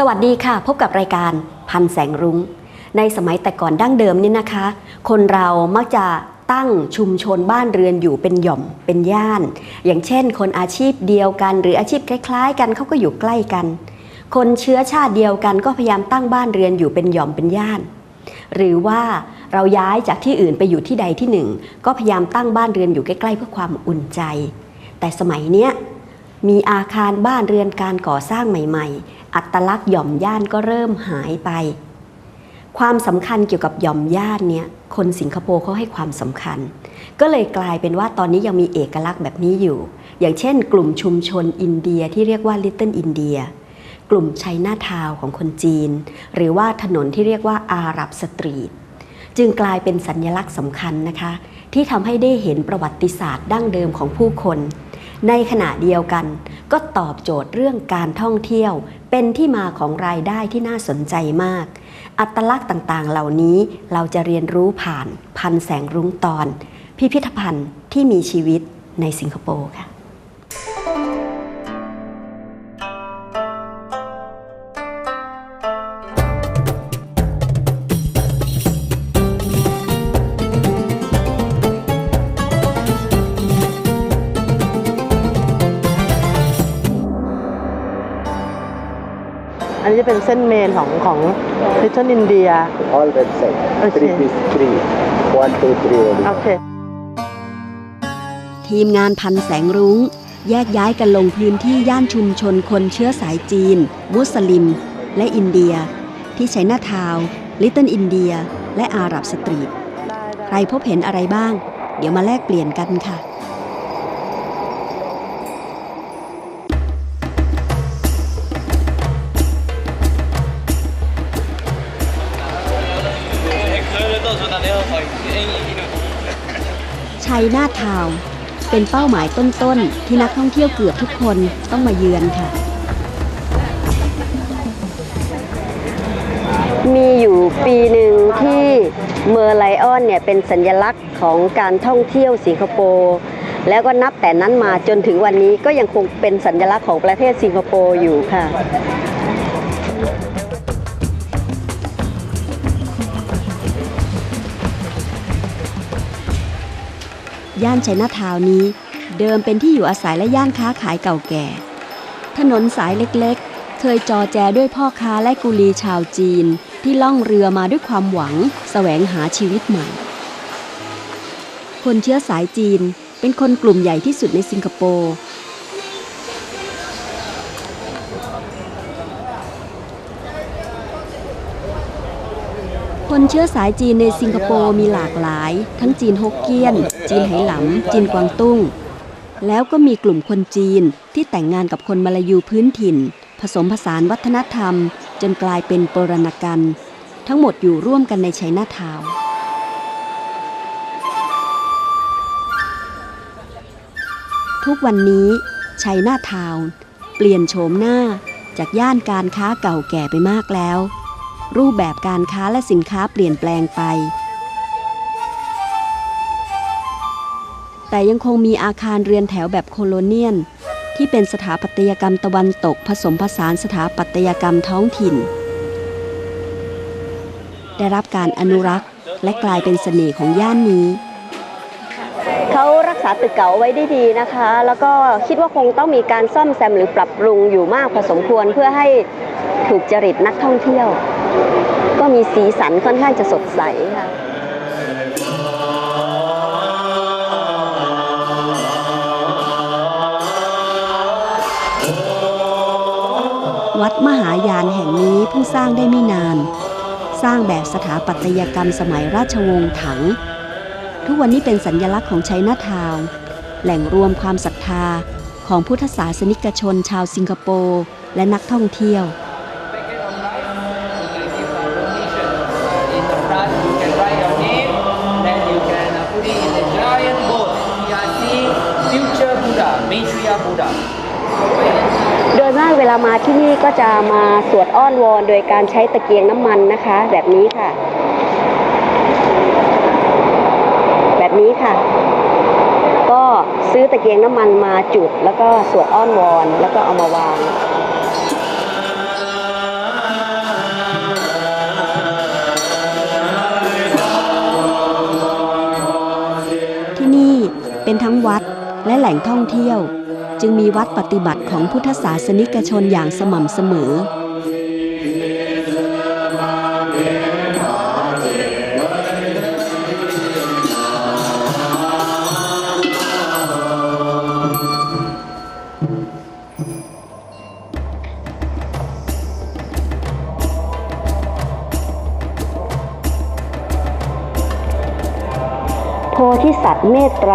สวัสดีค่ะ พบกับรายการพันแสงรุง้ง ในสมัยแต่ก่อนดั้งเดิมนี่นะคะ คนเรามักจะตั้งชุมชนบ้านเรือนอยู่เป็นหย่อมเป็นย่าน อย่างเช่น คนอาชีพเดียวกัน หรืออาชีพคล้ายๆ กันเขาก็อยู่ใกล้กัน คนเชื้อชาติเดียวกันก็พยายามตั้งบ้านเรือนอยู่เป็นหย่อมเป็นย่าน หรือว่าเราย้ายจากที่อื่นไปอยู่ที่ใดที่หนึ่ง ก็พยายามตั้งบ้านเรือนอยู่ใกล้ๆเพื่อความอุ่นใจ แต่สมัยเนี้ยมีอาคารบ้านเรือนการก่อสร้างใหม่ ๆอัตลักษณ์หย่อมย่านก็เริ่มหายไป ความสำคัญเกี่ยวกับหย่อมย่านเนี่ยคนสิงคโปร์เขาให้ความสำคัญ ก็เลยกลายเป็นว่าตอนนี้ยังมีเอกลักษณ์แบบนี้อยู่ อย่างเช่น กลุ่มชุมชนอินเดียที่เรียกว่า Little India กลุ่มไชน่าทาวของคนจีน หรือว่าถนนที่เรียกว่าอาหรับสตรีทจึงกลายเป็นสัญลักษณ์สำคัญนะคะ ที่ทำให้ได้เห็นประวัติศาสตร์ดั้งเดิมของผู้คน ในขณะเดียวกัน ก็ตอบโจทย์เรื่องการท่องเที่ยว เป็นที่มาของรายได้ที่น่าสนใจมาก อัตลักษณ์ต่างๆ เหล่านี้เราจะเรียนรู้ผ่านพันแสงรุ้งตอน พิพิธภัณฑ์ที่มีชีวิตในสิงคโปร์ค่ะ จะเป็นเส้นเมนของของ Little India all website. Okay. Three piece three. One, two, three. only. โอเคทีมงานพันแสงรุง้ง แยกย้ายกันลงพื้นที่ย่านชุมชนคนเชื้อสายจีน มุสลิม และอินเดีย ที่ไชน่าทาวน์ลิตเติ้ลอินเดีย และอาหรับสตรีท ใครพบเห็นอะไรบ้าง เดี๋ยวมาแลกเปลี่ยนกันค่ะ ชัยนาทาว เป็นเป้าหมายต้นๆ ที่นักท่องเที่ยวเกือบทุกคนต้องมาเยือนค่ะ มีอยู่ปีหนึ่งที่เมอร์ไลออนเนี่ยเป็นสัญลักษณ์ของการท่องเที่ยวสิงคโปร์แล้วก็นับแต่นั้นมาจนถึงวันนี้ก็ยังคงเป็นสัญลักษณ์ของประเทศสิงคโปร์อยู่ค่ะ ย่านชัยนาทาวน์นี้ เดิมเป็นที่อยู่อาศัยและย่านค้าขายเก่าแก่ ถนนสายเล็กๆ เคยจอแจด้วยพ่อค้าและกุลีชาวจีน ที่ล่องเรือมาด้วยความหวังแสวงหาชีวิตใหม่ คนเชื้อสายจีนเป็นคนกลุ่มใหญ่ที่สุดในสิงคโปร์ คนเชื้อสายจีนในสิงคโปร์มีหลากหลาย ทั้งจีนฮกเกี้ยน จีนไหหลำ จีนกวางตุ้ง แล้วก็มีกลุ่มคนจีนที่แต่งงานกับคนมาลายูพื้นถิ่น ผสมผสานวัฒนธรรม จนกลายเป็นปรณกัน ทั้งหมดอยู่ร่วมกันในชัยนาทาวน์ทุกวันนี้ชัยนาทาวน์เปลี่ยนโฉมหน้าจากย่านการค้าเก่าแก่ไปมากแล้ว รูปแบบการค้าและสินค้าเปลี่ยนแปลงไป แต่ยังคงมีอาคารเรือนแถวแบบโคโลเนียน ที่เป็นสถาปัตยกรรมตะวันตกผสมผสานสถาปัตยกรรมท้องถิ่น ได้รับการอนุรักษ์และกลายเป็นเสน่ห์ของย่านนี้เขารักษาตึกเก่าไว้ได้ดีนะคะ แล้วก็คิดว่าคงต้องมีการซ่อมแซมหรือปรับปรุงอยู่มากพอสมควรเพื่อให้ถูกจริตนักท่องเที่ยว ก็มีสีสันค่อนข้างจะสดใสค่ะวัดมหายานแห่งนี้เพิ่งสร้างได้ไม่นาน สร้างแบบสถาปัตยกรรมสมัยราชวงศ์ถัง ทุกวันนี้เป็นสัญญลักษณ์ของชัยนาทาวน์แหล่งรวมความศรัทธาของพุทธศาสนิกชนชาวสิงคโปร์และนักท่องเที่ยว พบูดะโดยมากเวลามาที่นี่ก็จะมาสวดอ้อนวอนโดยการใช้ตะเกียงน้ำมันนะคะ แบบนี้ค่ะ แบบนี้ค่ะ ก็ซื้อตะเกียงน้ำมันมาจุด แล้วก็สวดอ้อนวอนแล้วก็เอามาวางที่นี่เป็นทั้งวัดและแหล่งท่องเที่ยว จึงมีวัดปฏิบัติของพุทธศาสนิกชนอย่างสม่ำเสมอ โพธิสัตว์เมตไตร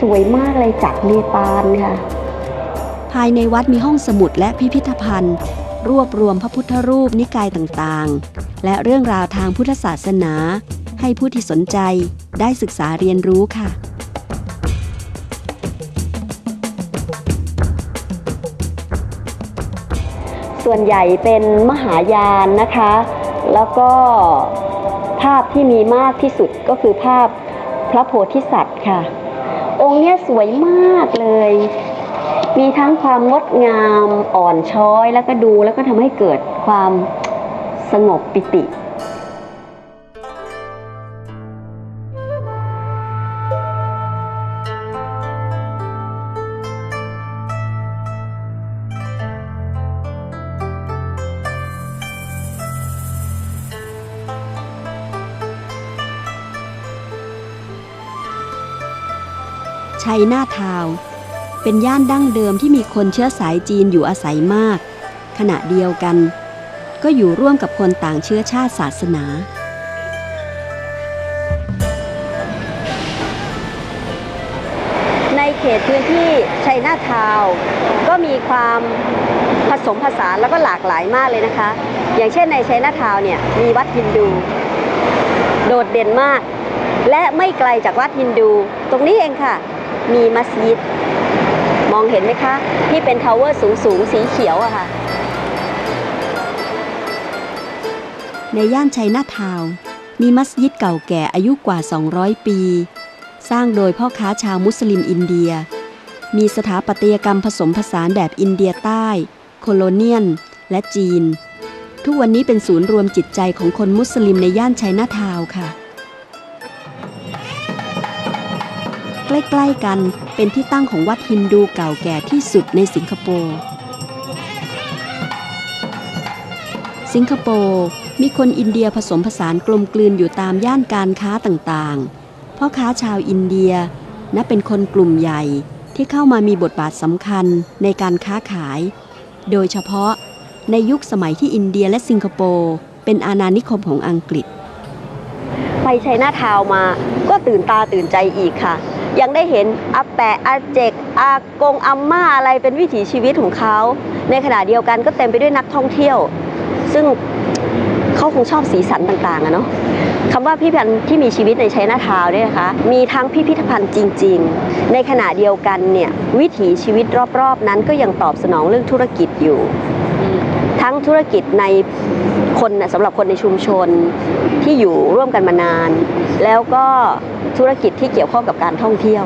สวยมากเลยจากเนปาลค่ะ ภายในวัดมีห้องสมุดและพิพิธภัณฑ์ รวบรวมพระพุทธรูปนิกายต่างๆ และเรื่องราวทางพุทธศาสนา ให้ผู้ที่สนใจได้ศึกษาเรียนรู้ค่ะส่วนใหญ่เป็นมหายานนะคะ แล้วก็ภาพที่มีมากที่สุดก็คือภาพพระโพธิสัตว์ค่ะ องค์เนี้ยสวยมากเลย มีทั้งความงดงามอ่อนช้อย แล้วก็ดูแล้วก็ทำให้เกิดความสงบปิติ ชัยนาทาว เป็นย่านดั้งเดิมที่มีคนเชื้อสายจีนอยู่อาศัยมาก ขณะเดียวกัน ก็อยู่ร่วมกับคนต่างเชื้อชาติศาสนาในเขตพื้นที่ชัยนาทาวก็มีความผสมผสานแล้วก็หลากหลายมากเลยนะคะ อย่างเช่นในชัยนาทาวเนี่ยมีวัดฮินดู โดดเด่นมาก และไม่ไกลจากวัดฮินดู ตรงนี้เองค่ะ มีมัสยิด มองเห็นไหมคะ ที่เป็นทาวเวอร์สูงสูงสีเขียวอะค่ะ ในย่านชัยนาทาว มีมัสยิดเก่าแก่อายุกว่า 200 ปี สร้างโดยพ่อค้าชาวมุสลิมอินเดีย มีสถาปัตยกรรมผสมผสานแบบอินเดียใต้ โคโลเนียน และจีน ทุกวันนี้เป็นศูนย์รวมจิตใจของคนมุสลิมในย่านชัยนาทาวค่ะ ใกล้ ๆ กันเป็นที่ตั้งของวัดฮินดูเก่าแก่ที่สุดในสิงคโปร์ สิงคโปร์มีคนอินเดียผสมผสานกลมกลืนอยู่ตามย่านการค้าต่างๆ พ่อค้าชาวอินเดียนับเป็นคนกลุ่มใหญ่ที่เข้ามามีบทบาทสำคัญในการค้าขาย โดยเฉพาะในยุคสมัยที่อินเดียและสิงคโปร์เป็นอาณานิคมของอังกฤษ ไปชัยนาทาวมาก็ตื่นตาตื่นใจอีกค่ะ ยังได้เห็นอาแปะอาเจกอากงอาม่าอะไรเป็นวิถีชีวิตของเขา ในขณะเดียวกันก็เต็มไปด้วยนักท่องเที่ยว ซึ่งเขาคงชอบสีสันต่างๆอะเนาะคำว่าพิพิธภัณฑ์ที่มีชีวิตในชัยนาทาวน์เนี่ยนะคะ มีทั้งพิพิธภัณฑ์จริง ๆ ในขณะเดียวกันเนี่ยวิถีชีวิตรอบๆ นั้นก็ยังตอบสนองเรื่องธุรกิจอยู่ ทั้งธุรกิจใน คนน่ะสำหรับคนในชุมชนที่อยู่ร่วมกันมานาน แล้วก็ธุรกิจที่เกี่ยวข้องกับการท่องเที่ยว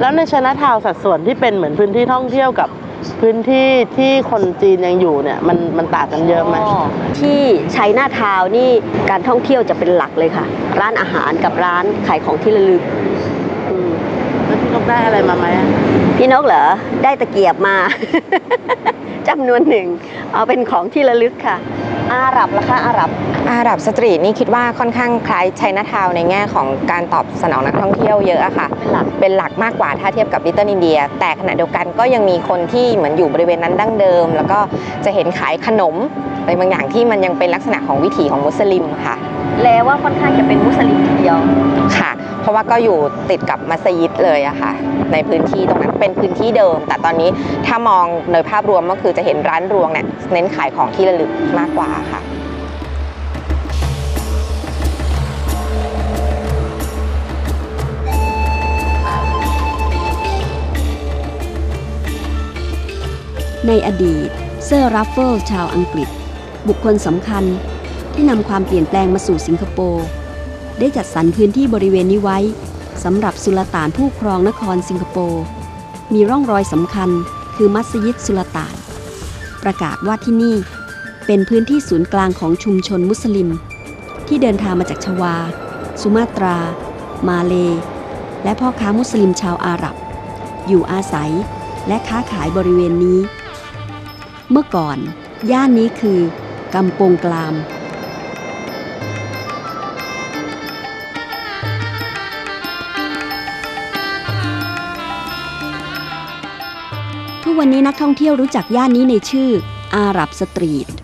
แล้วในชนะทาวน์สัดส่วนที่เป็นเหมือนพื้นที่ท่องเที่ยวกับพื้นที่ที่คนจีนยังอยู่เนี่ยมันมันต่างกันเยอะไหมที่ชัยนาทาวน์นี่การท่องเที่ยวจะเป็นหลักเลยค่ะ ร้านอาหารกับร้านขายของที่ระลึกอืมแล้วพี่นกได้อะไรมาไหมอะพี่นกเหรอได้ตะเกียบมาจำนวนหนึ่ง เอาเป็นของที่ระลึกค่ะ อาหรับล่ะคะอาหรับอาหรับสตรีทนี่คิดว่าค่อนข้างคล้ายไชน่าทาวน์ในแง่ของการตอบสนองนักท่องเที่ยวเยอะอะค่ะ เป็นหลักเป็นหลักมากกว่าถ้าเทียบกับลิตเติ้ลอินเดีย แต่ขณะเดียวกันก็ยังมีคนที่เหมือนอยู่บริเวณนั้นดั้งเดิม แล้วก็จะเห็นขายขนมอะไรบางอย่างที่มันยังเป็นลักษณะของวิถีของมุสลิมค่ะ แลว่าค่อนข้างจะเป็นมุสลิมทีเดียวค่ะ เพราะว่าก็อยู่ติดกับมัสยิดเลยอะค่ะ ในพื้นที่ตรงนั้นเป็นพื้นที่เดิม แต่ตอนนี้ถ้ามองโดยภาพรวมก็คือจะเห็นร้านรวงเนี่ยเน้นขายของที่ระลึกมากกว่าค่ะในอดีต เซอร์รัฟเฟิลชาวอังกฤษ บุคคลสำคัญที่นำความเปลี่ยนแปลงมาสู่สิงคโปร์ ได้จัดสรรพื้นที่บริเวณนี้ไว้สำหรับสุลต่านผู้ครองนครสิงคโปร์ มีร่องรอยสำคัญคือมัสยิดสุลต่าน ประกาศว่าที่นี่ เป็นพื้นที่ศูนย์กลางของชุมชนมุสลิม ที่เดินทางมาจากชวา สุมาตรา มาเล และพ่อค้ามุสลิมชาวอาหรับ อยู่อาศัยและค้าขายบริเวณนี้ เมื่อก่อน ย่านนี้คือกำปงกลามทุกวันนี้นักท่องเที่ยวรู้จักย่านนี้ในชื่ออาหรับสตรีท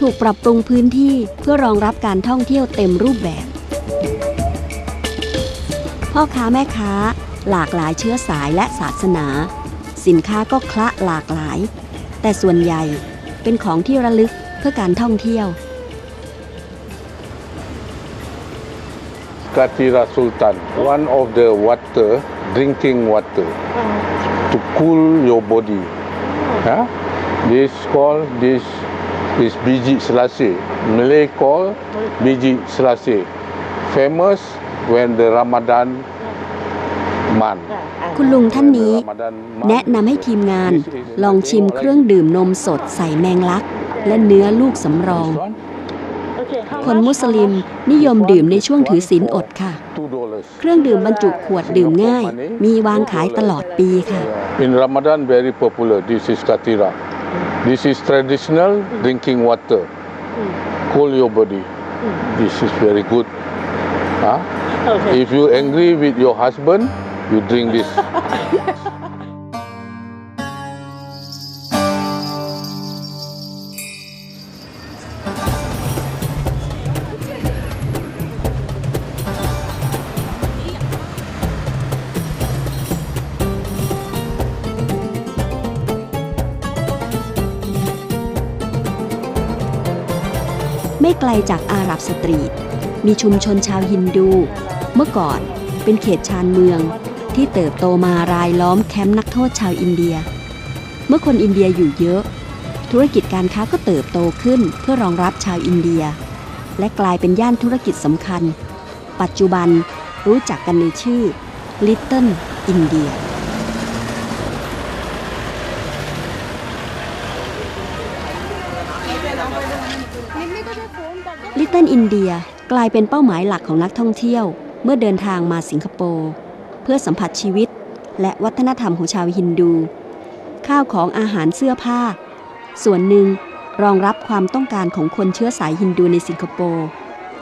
ถูกปรับปรุงพื้นที่เพื่อรองรับการท่องเที่ยวเต็มรูปแบบ พ่อค้าแม่ค้า หลากหลายเชื้อสายและศาสนา สินค้าก็คละหลากหลาย แต่ส่วนใหญ่เป็นของที่ระลึกเพื่อการท่องเที่ยว Katira Sultan, one of the water, drinking water, to cool your body. Yeah? This call this is biji selasi. Malay call biji selasi. Famous when the Ramadan month. คุณลุงท่านนี้ Ramadan month. แนะนำให้ทีมงานลองชิมเครื่องดื่มนมสดใส่แมงลัก และเนื้อลูกสำรอง This one, คนมุสลิมนิยมดื่มในช่วงถือศีลอดค่ะ two dollars. เครื่องดื่มบรรจุขวดดื่มง่าย มีวางขายตลอดปีค่ะ In Ramadan, very popular. This is katira. This is traditional drinking water. Cool your body. This is very good. Huh? Okay. If you angry with your husband, you drink this. ไม่ไกลจากอาหรับสตรีท มีชุมชนชาวฮินดู เมื่อก่อนเป็นเขตชานเมือง ที่เติบโตมารายล้อมแคมป์นักโทษชาวอินเดีย เมื่อคนอินเดียอยู่เยอะ ธุรกิจการค้าก็เติบโตขึ้นเพื่อรองรับชาวอินเดีย และกลายเป็นย่านธุรกิจสำคัญ ปัจจุบันรู้จักกันในชื่อ Little India ลิตเติ้ลอินเดียกลายเป็นเป้าหมายหลักของนักท่องเที่ยว เมื่อเดินทางมาสิงคโปร์เพื่อสัมผัสชีวิต และวัฒนธรรมของชาวฮินดู ข้าวของอาหารเสื้อผ้า ส่วนหนึ่งรองรับความต้องการของคนเชื้อสายฮินดูในสิงคโปร์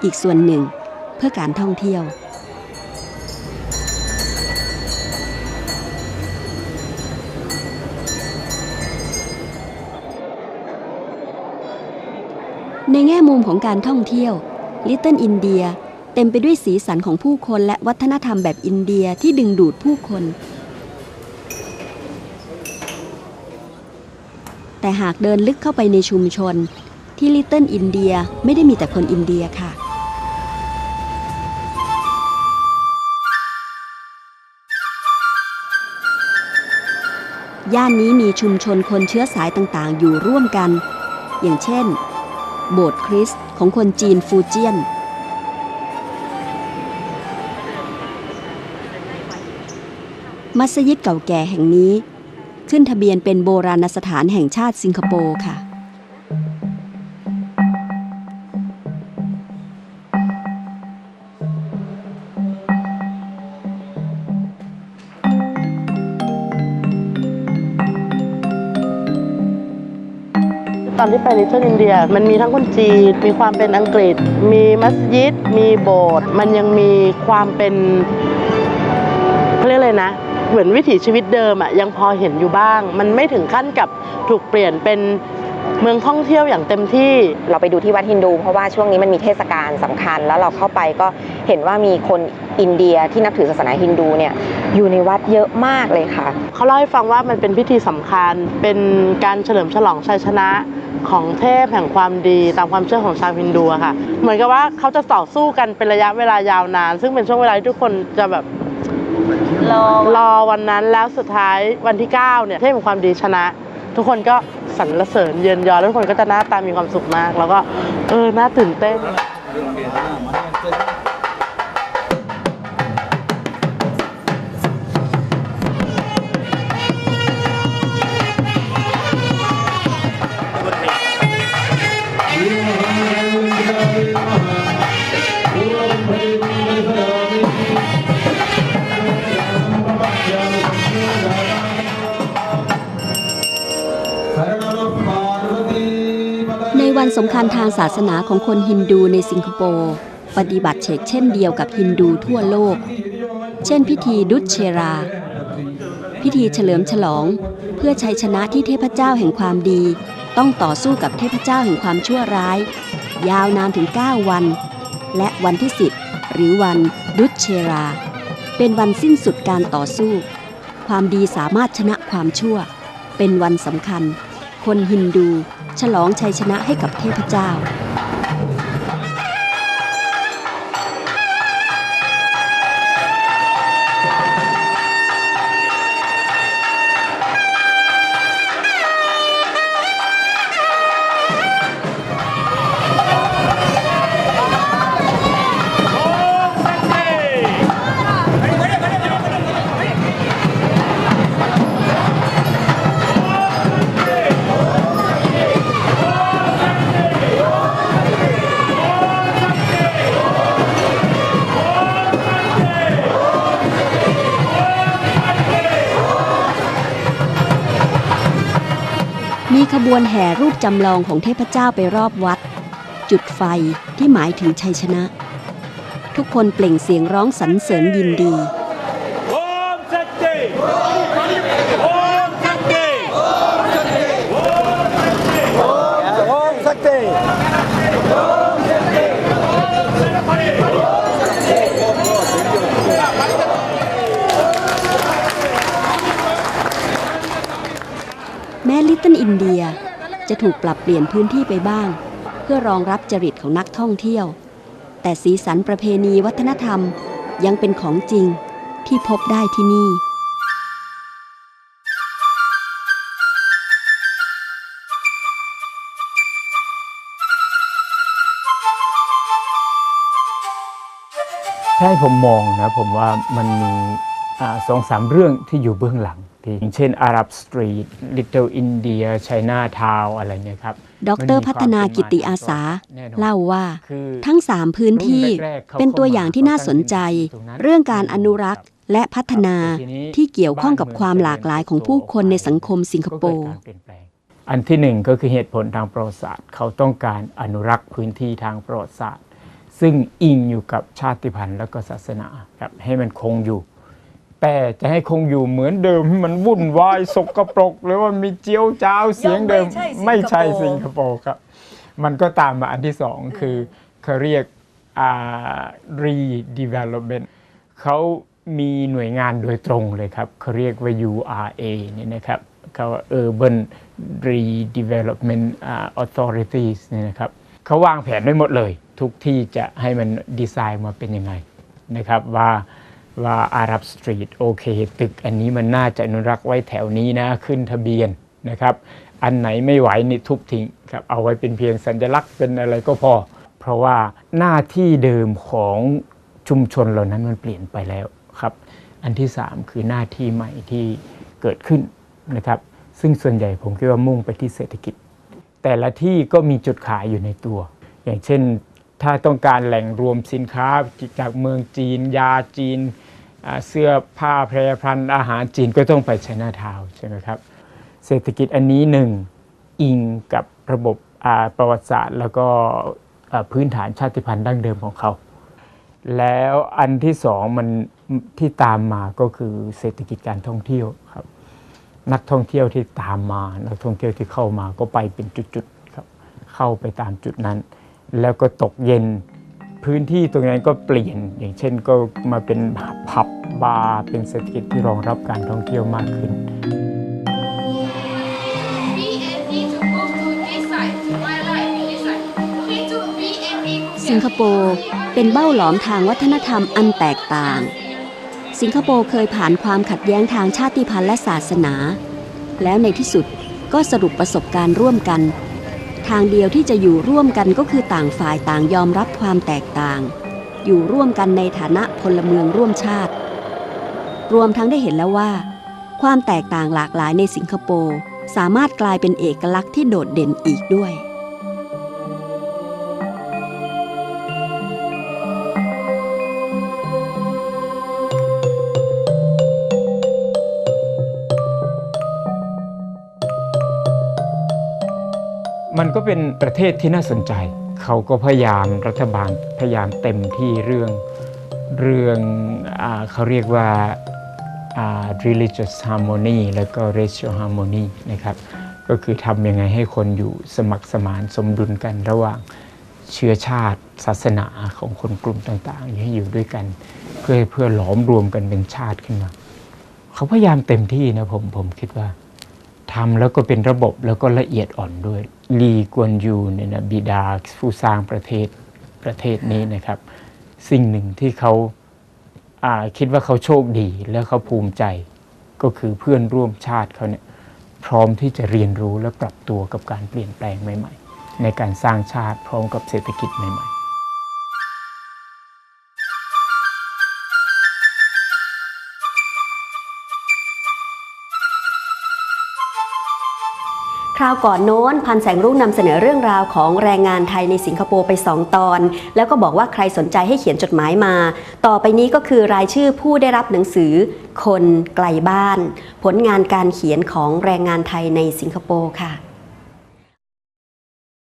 อีกส่วนหนึ่ง เพื่อการท่องเที่ยว ในแง่มุมของการท่องเที่ยว Little India เดียเต็มไปด้วยสีสันของผู้คนและวัฒนธรรมแบบอินเดียที่ดึงดูดผู้คน แต่หากเดินลึกเข้าไปในชุมชน ที่ Little India ไม่ได้มีแต่คนอินเดียค่ะย่านนี้มีชุมชนคนเชื้อสายต่างๆ อยู่ร่วมกัน อย่างเช่น โบสถ์คริสต์ของคนจีนฟูเจียน มัสยิดเก่าแก่แห่งนี้ ขึ้นทะเบียนเป็นโบราณสถานแห่งชาติสิงคโปร์ค่ะ ตอนที่ไปลิทเทิลอินเดียมันมีทั้งคนจีน มีความเป็นอังกฤษ มีมัสยิด มีโบสถ์ มันยังมีความเป็นเขาเรียกเลยนะ เหมือนวิถีชีวิตเดิมอะยังพอเห็นอยู่บ้าง มันไม่ถึงขั้นกับถูกเปลี่ยนเป็น เมืองท่องเที่ยวอย่างเต็มที่ เราไปดูที่วัดฮินดู เพราะว่าช่วงนี้มันมีเทศกาลสำคัญ แล้วเราเข้าไปก็เห็นว่ามีคนอินเดียที่นับถือศาสนาฮินดูเนี่ยอยู่ในวัดเยอะมากเลยค่ะ เขาเล่าให้ฟังว่ามันเป็นพิธีสำคัญ เป็นการเฉลิมฉลองชัยชนะของเทพแห่งความดีตามความเชื่อของชาวฮินดูอะค่ะ เหมือนกับว่าเขาจะต่อสู้กันเป็นระยะเวลายาวนาน ซึ่งเป็นช่วงเวลาที่ทุกคนจะแบบรอรอวันนั้นแล้วสุดท้ายวันที่ 9 เนี่ยเทพแห่งความดีชนะ ทุกคนก็ สรรเสริญเยินยอแล้วทุกคนก็จะหน้าตามีความสุขมาก แล้วก็เออหน้าตื่นเต้น สำคัญทางศาสนาของคนฮินดูในสิงคโปร์ปฏิบัติเชกเช่นเดียวกับฮินดูทั่วโลก เช่นพิธีดุชเชรา พิธีเฉลิมฉลอง เพื่อชัยชนะที่เทพเจ้าแห่งความดี ต้องต่อสู้กับเทพเจ้าแห่งความชั่วร้าย ยาวนานถึง 9 วัน และวันที่10หรือวันดุชเชรา เป็นวันสิ้นสุดการต่อสู้ ความดีสามารถชนะความชั่ว เป็นวันสำคัญ คนฮินดู ฉลองชัยชนะให้กับเทพเจ้า ขบวนแห่รูปจำลองของเทพเจ้าไปรอบวัด จุดไฟที่หมายถึงชัยชนะ ทุกคนเปล่งเสียงร้องสรรเสริญยินดี Om Sakti! แม้ลิตเติ้ล อินเดียจะถูกปรับเปลี่ยนพื้นที่ไปบ้าง เพื่อรองรับจริตของนักท่องเที่ยว แต่สีสันประเพณีวัฒนธรรมยังเป็นของจริงที่พบได้ที่นี่ ถ้าให้ผมมองนะผมว่ามันมีอสองสามเรื่องที่อยู่เบื้องหลัง อย่างเช่นอารับสตรีทลิตเติ้ลอินเดียไชน่าทาวอะไรเนี่ยครับดรพัฒนากิติอาสาแน่นอนเล่าว่าคือทั้งสามพื้นที่รุ่นแรกๆเขาเป็นตัวอย่างที่น่าสนใจเข้ามาเรื่องการอนุรักษ์และพัฒนาครับทีนี้ที่เกี่ยวข้องกับความหลากหลายของผู้คนในสังคมสิงคโปก็เกิดร์การเปลี่ยนแปลงอันที่หนึ่งก็คือเหตุผลทางประวัติศาสตร์ เขาต้องการอนุรักษ์พื้นที่ทางประวัติศาสตร์ ซึ่งอิงอยู่กับชาติพันธุ์และก็ศาสนาครับให้มันคงอยู่ แต่จะให้คงอยู่เหมือนเดิมให้มันวุ่นวายสกปรก หรือว่ามีเจียวจ้าวเสียงเดิม ไม่ใช่สิงคโปร์ครับ มันก็ตามมาอันที่สองคือเขาเรียกอ่า redevelopment เขามีหน่วยงานโดยตรงเลยครับเขาเรียกว่า URA เนี่ยนะครับเขาว่า Urban Redevelopment อ่า Authorities เนี่ยนะครับเขาวางแผนไว้หมดเลย ทุกที่จะให้มันดีไซน์มาเป็นยังไงนะครับว่า ว่าอารับสตรีทโอเค ตึกอันนี้มันน่าจะอนุรักษ์ไว้แถวนี้นะขึ้นทะเบียนนะครับ อันไหนไม่ไหวนี่ทุบทิ้งครับเอาไว้เป็นเพียงสัญลักษณ์เป็นอะไรก็พอ เพราะว่าหน้าที่เดิมของชุมชนเหล่านั้นมันเปลี่ยนไปแล้วครับ อันที่ 3 คือหน้าที่ใหม่ที่เกิดขึ้นนะครับ ซึ่งส่วนใหญ่ผมคิดว่ามุ่งไปที่เศรษฐกิจ แต่ละที่ก็มีจุดขายอยู่ในตัว อย่างเช่นถ้าต้องการแหล่งรวมสินค้าจากเมืองจีน ยาจีน เสื้อผ้าแพรพันธ์อาหารจีนก็ต้องไปไชน่าทาวน์ใช่ไหมครับเศรษฐกิจอันนี้หนึ่งอิงกับระบบประวัติศาสตร์ แล้วก็พื้นฐานชาติพันธุ์ดั้งเดิมของเขา แล้วอันที่สองมันที่ตามมาก็คือเศรษฐกิจการท่องเที่ยวครับนักท่องเที่ยวที่ตามมา นักท่องเที่ยวที่เข้ามาก็ไปเป็นจุดๆครับเข้าไปตามจุดนั้น แล้วก็ตกเย็น พื้นที่ตรงนั้นก็เปลี่ยน อย่างเช่นก็มาเป็นผับบาร์เป็นเศรษฐกิจที่รองรับการท่องเที่ยวมากขึ้น สิงคโปร์เป็นเบ้าหลอมทางวัฒนธรรมอันแตกต่าง สิงคโปร์เคยผ่านความขัดแย้งทางชาติพันธุ์และศาสนา แล้วในที่สุดก็สรุปประสบการณ์ร่วมกัน ทางเดียวที่จะอยู่ร่วมกันก็คือต่างฝ่ายต่างยอมรับความแตกต่าง อยู่ร่วมกันในฐานะพลเมืองร่วมชาติ รวมทั้งได้เห็นแล้วว่า ความแตกต่างหลากหลายในสิงคโปร์สามารถกลายเป็นเอกลักษณ์ที่โดดเด่นอีกด้วย มันก็เป็นประเทศที่น่าสนใจ เขาก็พยายามรัฐบาลพยายามเต็มที่เรื่องเรื่องอเขาเรียกว่าอ่า religious harmony แล้วก็ racial harmony นะครับก็คือทำยังไงให้คนอยู่สมัครสมานสมดุลกันระหว่างเชื้อชาติศาสนาของคนกลุ่มต่างๆให้อยู่ด้วยกัน เพื่อเพื่อหลอมรวมกันเป็นชาติขึ้นมา เขาพยายามเต็มที่นะผมผมคิดว่า ทำแล้วก็เป็นระบบแล้วก็ละเอียดอ่อนด้วยลีกวนยูเนี่ยนะบิดาผู้สร้างประเทศประเทศนี้นะครับ สิ่งหนึ่งที่เขาาคิดว่าเขาโชคดีและเขาภูมิใจ ก็คือเพื่อนร่วมชาติเขาเนี่ยพร้อมที่จะเรียนรู้และปรับตัวกับการเปลี่ยนแปลงใหม่ ๆ ในการสร้างชาติพร้อมกับเศรษฐกิจใหม่ ๆ ราวก่อนโน้น พันแสงรุ่งนำเสนอเรื่องราวของแรงงานไทยในสิงคโปร์ไป 2 ตอน แล้วก็บอกว่าใครสนใจให้เขียนจดหมายมา ต่อไปนี้ก็คือรายชื่อผู้ได้รับหนังสือ คนไกลบ้าน ผลงานการเขียนของแรงงานไทยในสิงคโปร์ค่ะ